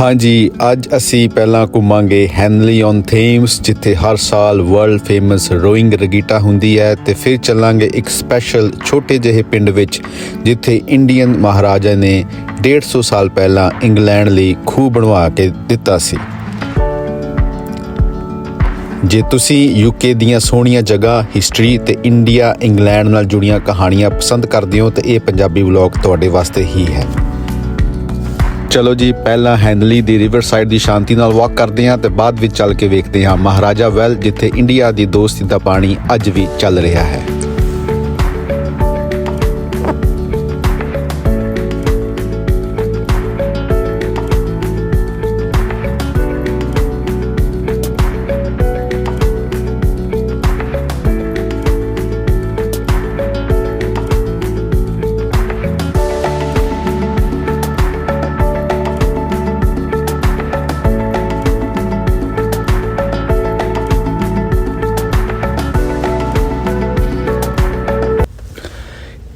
ਹਾਂਜੀ, ਅੱਜ ਅਸੀਂ ਪਹਿਲਾਂ ਘੁੰਮਾਂਗੇ ਹੈਨਲੀ ਔਨ ਥੇਮਸ ਜਿੱਥੇ ਹਰ ਸਾਲ ਵਰਲਡ ਫੇਮਸ ਰੋਇੰਗ ਰਗੀਟਾ ਹੁੰਦੀ ਹੈ ਤੇ ਫਿਰ ਚੱਲਾਂਗੇ ਇੱਕ ਸਪੈਸ਼ਲ ਛੋਟੇ ਜਿਹੇ ਪਿੰਡ ਵਿੱਚ, ਜਿੱਥੇ ਇੰਡੀਅਨ ਮਹਾਰਾਜਾ ਨੇ 150 ਸਾਲ ਪਹਿਲਾਂ ਇੰਗਲੈਂਡ ਲਈ ਖੂਹ ਬਣਵਾ ਕੇ ਦਿੱਤਾ ਸੀ। ਜੇ ਤੁਸੀਂ ਯੂਕੇ ਦੀਆਂ ਸੋਹਣੀਆਂ ਜਗ੍ਹਾ ਹਿਸਟਰੀ ਤੇ ਇੰਡੀਆ ਇੰਗਲੈਂਡ ਨਾਲ ਜੁੜੀਆਂ ਕਹਾਣੀਆਂ ਪਸੰਦ ਕਰਦੇ ਹੋ, ਤਾਂ ਇਹ ਪੰਜਾਬੀ ਵਲੌਗ ਤੁਹਾਡੇ ਵਾਸਤੇ ਹੀ ਹੈ। ਚਲੋ ਜੀ, ਪਹਿਲਾਂ ਹੈਨਲੀ ਦੀ ਰਿਵਰ ਸਾਈਡ ਦੀ ਸ਼ਾਂਤੀ ਨਾਲ ਵਾਕ ਕਰਦੇ ਹਾਂ ਤੇ ਬਾਅਦ ਵਿੱਚ ਚੱਲ ਕੇ ਵੇਖਦੇ ਹਾਂ ਮਹਾਰਾਜਾ ਵੈਲ, ਜਿੱਥੇ ਇੰਡੀਆ ਦੀ ਦੋਸਤੀ ਦਾ ਪਾਣੀ ਅੱਜ ਵੀ ਚੱਲ ਰਿਹਾ ਹੈ।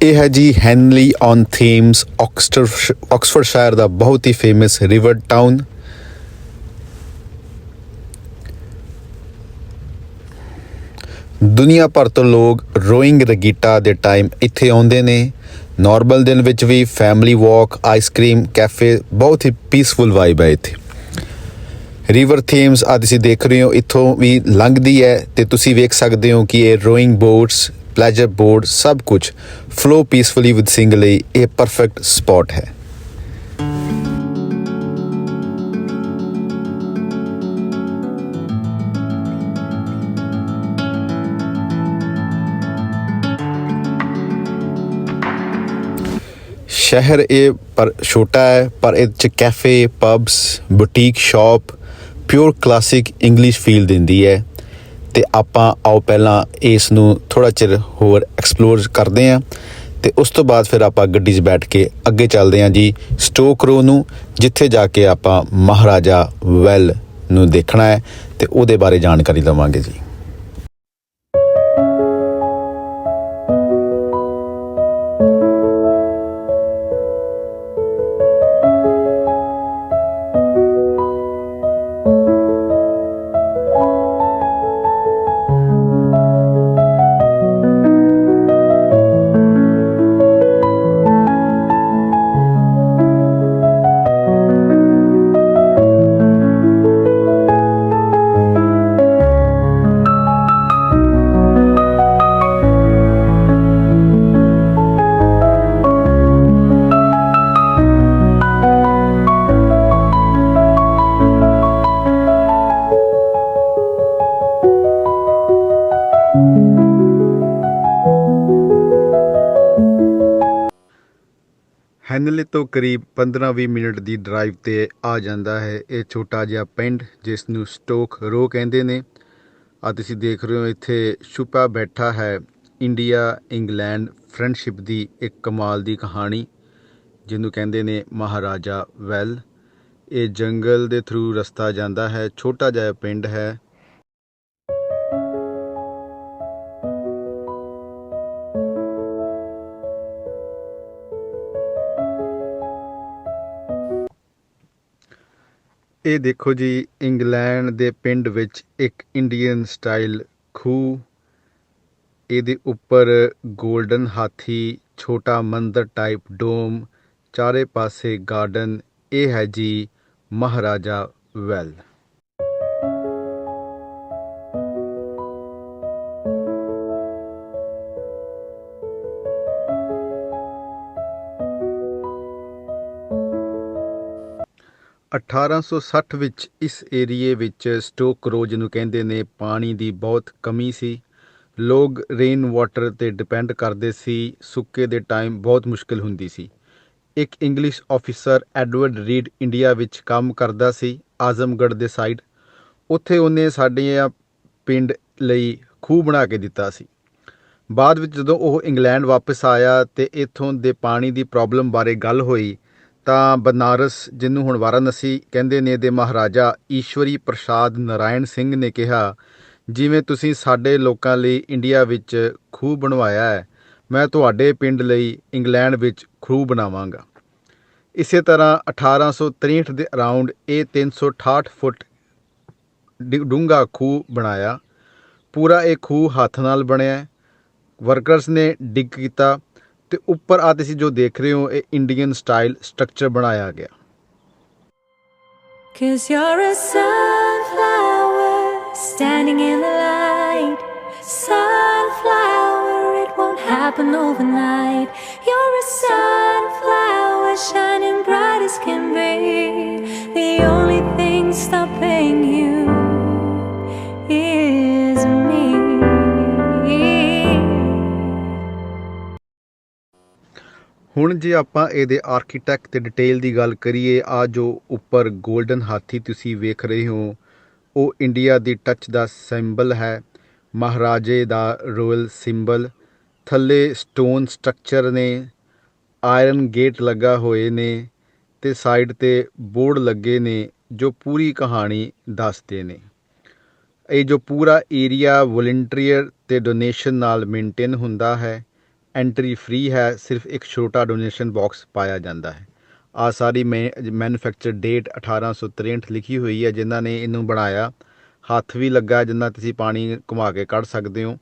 ਇਹ ਹੈ ਜੀ ਹੈਨਲੀ ਔਨ ਥੀਮਸ ਆਕਸਟਰ ਆਕਸਫੋਰਡਸ਼ਾਇਰ ਦਾ ਬਹੁਤ ਹੀ ਫੇਮਸ ਰਿਵਰ ਟਾਊਨ ਦੁਨੀਆ ਭਰ ਤੋਂ ਲੋਕ ਰੋਇੰਗ ਰਗੀਟਾ ਦੇ ਟਾਈਮ ਇੱਥੇ ਆਉਂਦੇ ਨੇ। ਨਾਰਮਲ ਦਿਨ ਵਿੱਚ ਵੀ family walk ice cream cafe ਬਹੁਤ ਹੀ ਪੀਸਫੁਲ ਵਾਈਬ ਹੈ ਇੱਥੇ। ਰਿਵਰ ਥੀਮਸ ਆ ਤੁਸੀਂ ਦੇਖ ਰਹੇ ਹੋ, ਇੱਥੋਂ ਵੀ ਲੰਘਦੀ ਹੈ ਤੇ ਤੁਸੀਂ ਵੇਖ ਸਕਦੇ ਹੋ ਕਿ ਇਹ ਰੋਇੰਗ ਬੋਟਸ ਪਲੇਜਰ ਬੋਰਡ ਸਭ ਕੁਝ ਫਲੋ ਪੀਸਫੁਲੀ ਵਿਦ ਸਿੰਗ ਲਈ ਇਹ ਪਰਫੈਕਟ ਸਪੌਟ ਹੈ ਸ਼ਹਿਰ ਇਹ ਪਰ ਛੋਟਾ ਹੈ ਪਰ ਇਹ ਚ cafe pubs boutique shop pure classic English feel ਦਿੰਦੀ ਹੈ ਤੇ ਆਪਾਂ ਆਓ ਪਹਿਲਾਂ ਇਸ ਨੂੰ ਥੋੜਾ ਚਿਰ ਹੋਰ ਐਕਸਪਲੋਰ ਕਰਦੇ ਹਾਂ ਤੇ ਉਸ ਤੋਂ ਬਾਅਦ ਫਿਰ ਆਪਾਂ ਗੱਡੀ 'ਚ ਬੈਠ ਕੇ ਅੱਗੇ ਚੱਲਦੇ ਹਾਂ ਜੀ ਸਟੋਕ ਰੋ ਨੂੰ, ਜਿੱਥੇ ਜਾ ਕੇ ਆਪਾਂ ਮਹਾਰਾਜਾ ਵੈਲ ਨੂੰ ਦੇਖਣਾ ਹੈ ਤੇ ਉਹਦੇ ਬਾਰੇ ਜਾਣਕਾਰੀ ਲਵਾਂਗੇ ਜੀ। ਹੈਨਲੇ ਤੋਂ ਕਰੀਬ 15-20 ਮਿੰਟ ਦੀ ਡਰਾਈਵ ਤੇ ਆ ਜਾਂਦਾ ਹੈ। ਇਹ ਛੋਟਾ ਜਿਹਾ ਪਿੰਡ ਜਿਸ ਨੂੰ ਸਟੋਕ ਰੋ ਕਹਿੰਦੇ ਨੇ। ਆ ਤੁਸੀਂ ਦੇਖ ਰਹੇ ਹੋ, ਇੱਥੇ ਛੁਪਾ ਬੈਠਾ ਹੈ ਇੰਡੀਆ ਇੰਗਲੈਂਡ ਫਰੈਂਡਸ਼ਿਪ ਦੀ ਇੱਕ ਕਮਾਲ ਦੀ ਕਹਾਣੀ, ਜਿਹਨੂੰ ਕਹਿੰਦੇ ਨੇ ਮਹਾਰਾਜਾ ਵੈਲ। ਇਹ ਜੰਗਲ ਦੇ ਥਰੂ ਰਸਤਾ ਜਾਂਦਾ ਹੈ। ਛੋਟਾ ਜਿਹਾ ਪਿੰਡ ਹੈ। ਇਹ ਦੇਖੋ ਜੀ, ਇੰਗਲੈਂਡ ਦੇ ਪਿੰਡ ਵਿੱਚ ਇੱਕ ਇੰਡੀਅਨ ਸਟਾਈਲ ਖੂਹ। ਇਹਦੇ ਉੱਪਰ 골ਡਨ ਹਾਥੀ, ਛੋਟਾ ਮੰਦਰ ਟਾਈਪ ਡੋਮ ਚਾਰੇ ਪਾਸੇ ਗਾਰਡਨ ਇਹ ਹੈ ਜੀ ਮਹਾਰਾਜਾ ਵੈਲ। ਅਠਾਰਾਂ ਸੌ ਸੱਠ ਵਿੱਚ ਇਸ ਏਰੀਏ ਵਿੱਚ ਸਟੋਕ ਰੋਜ ਨੂੰ ਕਹਿੰਦੇ ਨੇ ਪਾਣੀ ਦੀ ਬਹੁਤ ਕਮੀ ਸੀ। ਲੋਕ ਰੇਨ ਵਾਟਰ ਤੇ ਡਿਪੈਂਡ ਕਰਦੇ ਸੀ, ਸੁੱਕੇ ਦੇ ਟਾਈਮ ਬਹੁਤ ਮੁਸ਼ਕਲ ਹੁੰਦੀ ਸੀ। ਇੱਕ English officer Edward Reid India ਵਿੱਚ ਕੰਮ ਕਰਦਾ ਸੀ, ਆਜ਼ਮਗੜ੍ਹ ਦੇ ਸਾਈਡ। ਉੱਥੇ ਉਹਨੇ ਸਾਡੇ ਪਿੰਡ ਲਈ ਖੂਹ ਬਣਾ ਕੇ ਦਿੱਤਾ ਸੀ। ਬਾਅਦ ਵਿੱਚ ਜਦੋਂ ਉਹ ਇੰਗਲੈਂਡ ਵਾਪਸ ਆਇਆ ਤੇ ਇੱਥੋਂ ਦੇ ਪਾਣੀ ਦੀ ਪ੍ਰੋਬਲਮ ਬਾਰੇ ਗੱਲ ਹੋਈ ਤਾਂ ਬਨਾਰਸ ਜਿਹਨੂੰ ਹੁਣ ਵਾਰਾਣਸੀ ਕਹਿੰਦੇ ਨੇ ਦੇ ਮਹਾਰਾਜਾ ਈਸ਼ਵਰੀ ਪ੍ਰਸਾਦ ਨਾਰਾਇਣ ਸਿੰਘ ਨੇ ਕਿਹਾ, ਜਿਵੇਂ ਤੁਸੀਂ ਸਾਡੇ ਲੋਕਾਂ ਲਈ ਇੰਡੀਆ ਵਿੱਚ ਖੂਹ ਬਣਵਾਇਆ ਹੈ, ਮੈਂ ਤੁਹਾਡੇ ਪਿੰਡ ਲਈ ਇੰਗਲੈਂਡ ਵਿੱਚ ਖੂਹ ਬਣਾਵਾਂਗਾ। ਇਸੇ ਤਰ੍ਹਾਂ 1863 ਦੇ ਅਰਾਊਂਡ ਇਹ 368 ਫੁੱਟ ਡਿ- ਡੂੰਘਾ ਖੂਹ ਬਣਾਇਆ। ਪੂਰਾ ਇਹ ਖੂਹ ਹੱਥ ਨਾਲ ਬਣਿਆ ਵਰਕਰਸ ਨੇ ਡਿੱਗ ਕੀਤਾ। ਤੇ ਉੱਪਰ ਆ ਤੁਸੀਂ ਜੋ ਦੇਖ ਰਹੇ ਹੋ ਇਹ ਇੰਡੀਅਨ ਸਟਾਈਲ ਸਟਰਕਚਰ ਬਣਾਇਆ ਗਿਆ Cause you're a sunflower standing in the light. Sunflower, it won't happen overnight. You're a sunflower shining bright as can be. The only thing stopping you ਹੁਣ ਜੇ ਆਪਾਂ ਇਹਦੇ ਆਰਕੀਟੈਕਟ ਤੇ ਡਿਟੇਲ ਦੀ ਗੱਲ ਕਰੀਏ, ਆ ਜੋ ਉੱਪਰ 골ਡਨ ਹਾਥੀ ਤੁਸੀਂ ਵੇਖ ਰਹੇ ਹੋ, ਉਹ ਇੰਡੀਆ ਦੀ ਟੱਚ ਦਾ ਸਿੰਬਲ ਹੈ, ਮਹਾਰਾਜੇ ਦਾ ਰੋਇਲ ਸਿੰਬਲ ਥੱਲੇ ਸਟੋਨ ਸਟਰਕਚਰ ਨੇ ਆਇਰਨ ਗੇਟ ਲੱਗਾ ਹੋਏ ਨੇ ਤੇ ਸਾਈਡ ਤੇ ਬੋਰਡ ਲੱਗੇ ਨੇ, ਜੋ ਪੂਰੀ ਕਹਾਣੀ ਦੱਸਦੇ ਨੇ। ਇਹ ਜੋ ਪੂਰਾ ਏਰੀਆ ਵੋਲੰਟੀਅਰ ਤੇ ਡੋਨੇਸ਼ਨ ਨਾਲ ਮੇਨਟੇਨ ਹੁੰਦਾ ਹੈ ਐਂਟਰੀ ਫ੍ਰੀ ਹੈ, ਸਿਰਫ ਇੱਕ ਛੋਟਾ ਡੋਨੇਸ਼ਨ ਬਾਕਸ ਪਾਇਆ ਜਾਂਦਾ ਹੈ। ਆ ਸਾਰੀ ਮੈਨੂਫੈਕਚਰ ਡੇਟ 1863 ਲਿਖੀ ਹੋਈ ਹੈ, ਜਿਨ੍ਹਾਂ ਨੇ ਇਹਨੂੰ ਬਣਾਇਆ। ਹੱਥ ਵੀ ਲੱਗਾ, ਜਿੰਨਾ ਤੁਸੀਂ ਪਾਣੀ ਘੁਮਾ ਕੇ ਕੱਢ ਸਕਦੇ ਹੋ।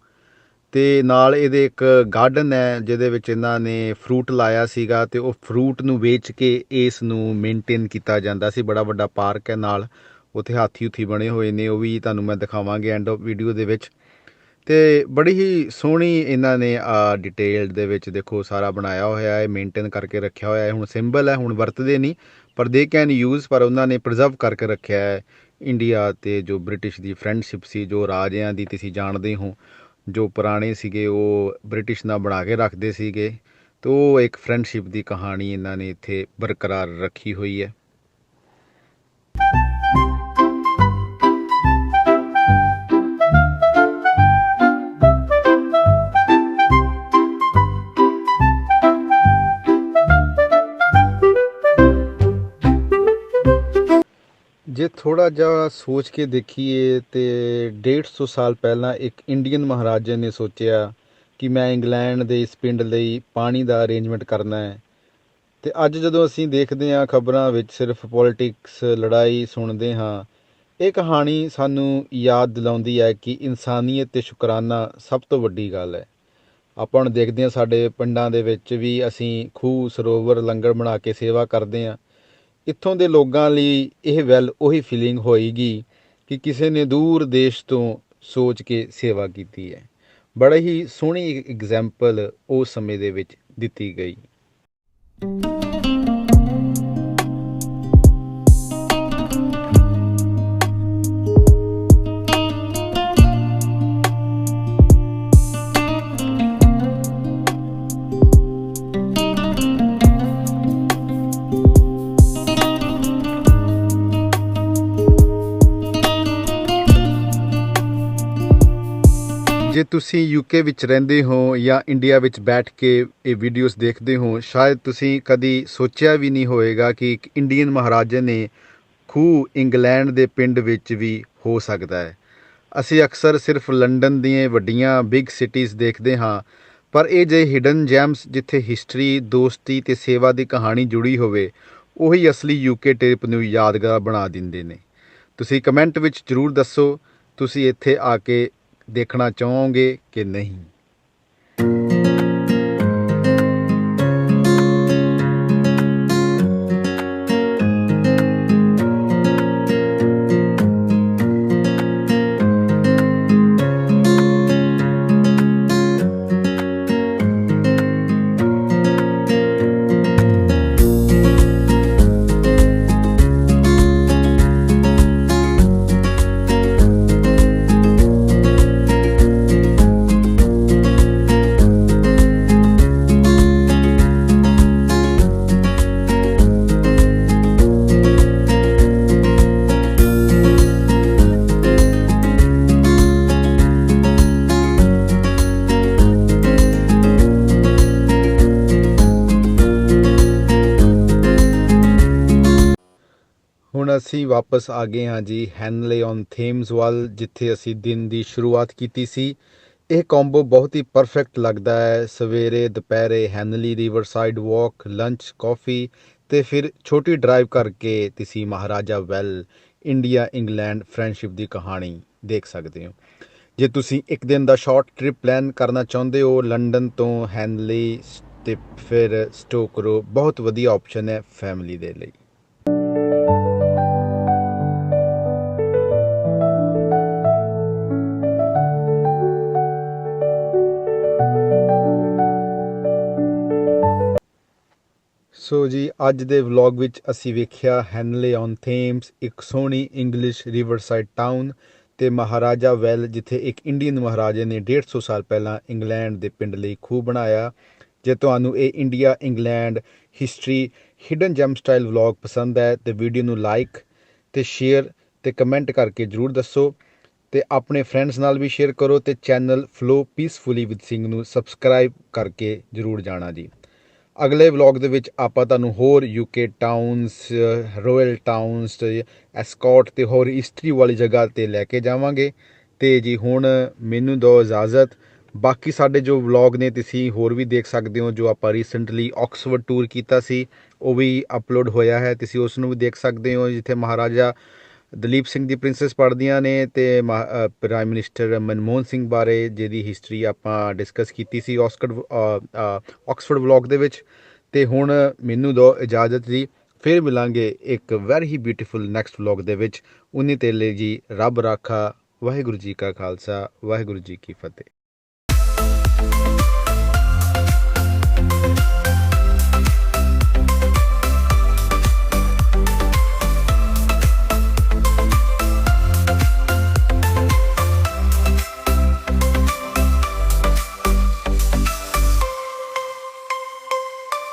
ਤੇ ਨਾਲ ਇਹਦੇ ਇੱਕ ਗਾਰਡਨ ਹੈ, ਜਿਹਦੇ ਵਿੱਚ ਇਹਨਾਂ ਨੇ ਫਰੂਟ ਲਾਇਆ ਸੀਗਾ, ਤੇ ਉਹ ਫਰੂਟ ਨੂੰ ਵੇਚ ਕੇ ਇਸ ਨੂੰ ਮੇਨਟੇਨ ਕੀਤਾ ਜਾਂਦਾ ਸੀ। ਬੜਾ ਵੱਡਾ ਪਾਰਕ ਹੈ ਨਾਲ, ਉੱਥੇ ਹਾਥੀ ਹੁਥੀ ਬਣੇ ਹੋਏ ਨੇ, ਉਹ ਵੀ ਤੁਹਾਨੂੰ ਮੈਂ ਦਿਖਾਵਾਂਗੇ ਐਂਡ ਆਫ ਵੀਡੀਓ ਦੇ ਵਿੱਚ। ਤੇ ਬੜੀ ਹੀ ਸੋਹਣੀ ਇਹਨਾਂ ਨੇ, ਆ ਡਿਟੇਲਡ ਦੇ ਵਿੱਚ ਦੇਖੋ ਸਾਰਾ ਬਣਾਇਆ ਹੋਇਆ ਹੈ ਮੇਨਟੇਨ ਕਰਕੇ ਰੱਖਿਆ ਹੋਇਆ ਹੈ। ਹੁਣ ਸਿੰਬਲ ਹੈ, ਹੁਣ ਵਰਤਦੇ ਨਹੀਂ, ਪਰ ਦੇ ਕੈਨ ਯੂਜ਼ ਪਰ ਉਹਨਾਂ ਨੇ ਪ੍ਰੀਜ਼ਰਵ ਕਰਕੇ ਰੱਖਿਆ ਹੈ। ਇੰਡੀਆ ਤੇ ਜੋ ਬ੍ਰਿਟਿਸ਼ ਦੀ ਫਰੈਂਡਸ਼ਿਪ ਸੀ, ਜੋ ਰਾਜਿਆਂ ਦੀ ਤੁਸੀਂ ਜਾਣਦੇ ਹੋ, ਜੋ ਪੁਰਾਣੇ ਸੀਗੇ, ਉਹ ਬ੍ਰਿਟਿਸ਼ ਨਾਲ ਬਣਾ ਕੇ ਰੱਖਦੇ ਸੀਗੇ। ਤੇ ਉਹ ਇੱਕ ਫਰੈਂਡਸ਼ਿਪ ਦੀ ਕਹਾਣੀ ਇਹਨਾਂ ਨੇ ਇੱਥੇ ਬਰਕਰਾਰ ਰੱਖੀ ਹੋਈ ਹੈ। ਜੇ ਥੋੜਾ ਜਿਹਾ ਸੋਚ ਕੇ ਦੇਖੀਏ ਤੇ 150 ਸਾਲ ਪਹਿਲਾਂ ਇੱਕ ਇੰਡੀਅਨ ਮਹਾਰਾਜਾ ਨੇ ਸੋਚਿਆ ਕਿ ਮੈਂ ਇੰਗਲੈਂਡ ਦੇ ਇਸ ਪਿੰਡ ਲਈ ਪਾਣੀ ਦਾ ਅਰੇਂਜਮੈਂਟ ਕਰਨਾ ਹੈ। ਤੇ ਅੱਜ ਜਦੋਂ ਅਸੀਂ ਦੇਖਦੇ ਹਾਂ ਖਬਰਾਂ ਵਿੱਚ ਸਿਰਫ ਪੋਲਿਟਿਕਸ ਲੜਾਈ ਸੁਣਦੇ ਹਾਂ, ਇਹ ਕਹਾਣੀ ਸਾਨੂੰ ਯਾਦ ਦਿਲਾਉਂਦੀ ਹੈ ਕਿ ਇਨਸਾਨੀਅਤ ਤੇ ਸ਼ੁਕਰਾਨਾ ਸਭ ਤੋਂ ਵੱਡੀ ਗੱਲ ਹੈ। ਆਪਾਂ ਹੁਣ ਦੇਖਦੇ ਹਾਂ ਸਾਡੇ ਪਿੰਡਾਂ ਦੇ ਵਿੱਚ ਵੀ ਅਸੀਂ ਖੂਹ, ਸਰੋਵਰ, ਲੰਗਰ ਬਣਾ ਕੇ ਸੇਵਾ ਕਰਦੇ ਹਾਂ। ਇੱਥੋਂ ਦੇ ਲੋਕਾਂ ਲਈ ਇਹ ਵੈਲ ਉਹੀ ਫੀਲਿੰਗ ਹੋਏਗੀ ਕਿ ਕਿਸੇ ਨੇ ਦੂਰ ਦੇਸ਼ ਤੋਂ ਸੋਚ ਕੇ ਸੇਵਾ ਕੀਤੀ ਹੈ। ਬੜਾ ਹੀ ਸੋਹਣੀ ਐਗਜ਼ਾਮਪਲ ਉਸ ਸਮੇਂ ਦੇ ਵਿੱਚ ਦਿੱਤੀ ਗਈ। ਜੇ ਤੁਸੀਂ ਯੂਕੇ ਵਿੱਚ ਰਹਿੰਦੇ ਹੋ ਜਾਂ ਇੰਡੀਆ ਵਿੱਚ ਬੈਠ ਕੇ ਇਹ ਵੀਡੀਓਜ਼ ਦੇਖਦੇ ਹੋ, ਸ਼ਾਇਦ ਤੁਸੀਂ ਕਦੀ ਸੋਚਿਆ ਵੀ ਨਹੀਂ ਹੋਵੇਗਾ ਕਿ ਇੱਕ ਇੰਡੀਅਨ ਮਹਾਰਾਜੇ ਨੇ ਖੂਹ ਇੰਗਲੈਂਡ ਦੇ ਪਿੰਡ ਵਿੱਚ ਵੀ ਹੋ ਸਕਦਾ ਹੈ। ਅਸੀਂ ਅਕਸਰ ਸਿਰਫ ਲੰਡਨ ਦੀਆਂ ਵੱਡੀਆਂ ਬਿਗ ਸਿਟੀਜ਼ ਦੇਖਦੇ ਹਾਂ, ਪਰ ਇਹ ਜੇ ਹਿਡਨ ਜੈਮਸ ਜਿੱਥੇ ਹਿਸਟਰੀ ਦੋਸਤੀ ਤੇ ਸੇਵਾ ਦੀ ਕਹਾਣੀ ਜੁੜੀ ਹੋਵੇ, ਉਹੀ ਅਸਲੀ ਯੂਕੇ ਟ੍ਰਿਪ ਨੂੰ ਯਾਦਗਾਰ ਬਣਾ ਦਿੰਦੇ ਨੇ। ਤੁਸੀਂ ਕਮੈਂਟ ਵਿੱਚ ਜਰੂਰ ਦੱਸੋ, ਤੁਸੀਂ ਇੱਥੇ ਆ ਕੇ ਦੇਖਣਾ ਚਾਹੋਗੇ ਕਿ ਨਹੀਂ। ਹੁਣ ਅਸੀਂ ਵਾਪਸ ਆ ਗਏ ਹਾਂ ਜੀ ਹੈਨਲੇ ਔਨ ਥੇਮਸ ਵੱਲ, ਜਿੱਥੇ ਅਸੀਂ ਦਿਨ ਦੀ ਸ਼ੁਰੂਆਤ ਕੀਤੀ ਸੀ। ਇਹ ਕੰਬੋ ਬਹੁਤ ਹੀ ਪਰਫੈਕਟ ਲੱਗਦਾ ਹੈ। ਸਵੇਰੇ, ਦੁਪਹਿਰੇ ਹੈਨਲੀ, ਰਿਵਰਸਾਈਡ ਵਾਕ ਲੰਚ ਕਾਫੀ ਤੇ ਫਿਰ ਛੋਟੀ ਡਰਾਈਵ ਕਰਕੇ ਤੁਸੀਂ Maharaja well, India, England friendship ਦੀ ਕਹਾਣੀ ਦੇਖ ਸਕਦੇ ਹੋ। ਜੇ ਤੁਸੀਂ ਇੱਕ ਦਿਨ ਦਾ ਸ਼ਾਰਟ ਟ੍ਰਿਪ ਪਲਾਨ ਕਰਨਾ ਚਾਹੁੰਦੇ ਹੋ, ਲੰਡਨ ਤੋਂ ਹੈਨਲੀ ਤੇ ਫਿਰ ਸਟੋਕਰੋ ਬਹੁਤ ਵਧੀਆ ਆਪਸ਼ਨ ਹੈ ਫੈਮਿਲੀ ਦੇ ਲਈ। ਸੋ ਜੀ, ਅੱਜ ਦੇ ਵਲੌਗ ਵਿੱਚ ਅਸੀਂ ਵੇਖਿਆ ਹੈਨਲੇ ਔਨ ਥੇਮਸ ਇੱਕ ਸੋਹਣੀ ਇੰਗਲਿਸ਼ ਰਿਵਰਸਾਈਡ ਟਾਊਨ ਤੇ ਮਹਾਰਾਜਾ ਵੈਲ ਜਿੱਥੇ ਇੱਕ ਇੰਡੀਅਨ ਮਹਾਰਾਜੇ ਨੇ 150 ਸਾਲ ਪਹਿਲਾਂ ਇੰਗਲੈਂਡ ਦੇ ਪਿੰਡ ਲਈ ਖੂਹ ਬਣਾਇਆ। ਜੇ ਤੁਹਾਨੂੰ ਇਹ India England history hidden gem style vlog ਪਸੰਦ ਹੈ, ਤੇ ਵੀਡੀਓ ਨੂੰ ਲਾਈਕ ਤੇ ਸ਼ੇਅਰ ਤੇ ਕਮੈਂਟ ਕਰਕੇ ਜਰੂਰ ਦੱਸੋ ਤੇ ਆਪਣੇ ਫਰੈਂਡਸ ਨਾਲ ਵੀ ਸ਼ੇਅਰ ਕਰੋ ਤੇ channel follow peacefully with Singh ਨੂੰ ਸਬਸਕ੍ਰਾਈਬ ਕਰਕੇ ਜਰੂਰ ਜਾਣਾ ਜੀ। ਅਗਲੇ ਵਲੌਗ ਦੇ ਵਿੱਚ ਆਪਾਂ ਤੁਹਾਨੂੰ ਹੋਰ UK towns royal towns Ascot ਤੇ ਹੋਰ ਹਿਸਟਰੀ ਵਾਲੀ ਜਗ੍ਹਾ ਤੇ ਲੈ ਕੇ ਜਾਵਾਂਗੇ। ਤੇ ਜੀ ਹੁਣ ਮੈਨੂੰ ਦਿਓ ਇਜਾਜ਼ਤ। ਬਾਕੀ ਸਾਡੇ ਜੋ ਵਲੌਗ ਨੇ ਤੁਸੀਂ ਹੋਰ ਵੀ ਦੇਖ ਸਕਦੇ ਹੋ, ਜੋ ਆਪਾਂ ਰੀਸੈਂਟਲੀ ਆਕਸਫੋਰਡ ਟੂਰ ਕੀਤਾ ਸੀ, ਉਹ ਵੀ ਅਪਲੋਡ ਹੋਇਆ ਹੈ। ਤੁਸੀਂ ਉਸ ਨੂੰ ਵੀ ਦੇਖ ਸਕਦੇ ਹੋ, ਜਿੱਥੇ ਮਹਾਰਾਜਾ ਦਲੀਪ ਸਿੰਘ ਦੀ ਪ੍ਰਿੰਸੈਸ ਪੜ੍ਹਦੀਆਂ ਨੇ ਤੇ ਪ੍ਰਾਈਮ ਮਿਨਿਸਟਰ ਮਨਮੋਹਨ ਸਿੰਘ ਬਾਰੇ ਜਿਹਦੀ ਹਿਸਟਰੀ ਆਪਾਂ ਡਿਸਕਸ ਕੀਤੀ ਸੀ ਆਸਕਡ ਆਕਸਫੋਰਡ ਵਲੌਗ ਦੇ ਵਿੱਚ। ਤੇ ਹੁਣ ਮੈਨੂੰ ਦੋ ਇਜਾਜ਼ਤ ਜੀ। ਫਿਰ ਮਿਲਾਂਗੇ ਇੱਕ ਵੈਰੀ ਬਿਊਟੀਫੁਲ ਨੈਕਸਟ ਵਲੌਗ ਦੇ ਵਿੱਚ। ਉਨੀ ਤੇਲੇ ਜੀ, ਰੱਬ ਰਾਖਾ, ਵਾਹਿਗੁਰੂ ਜੀ ਕਾ ਖਾਲਸਾ, ਵਾਹਿਗੁਰੂ ਜੀ ਕੀ ਫਤਿਹ।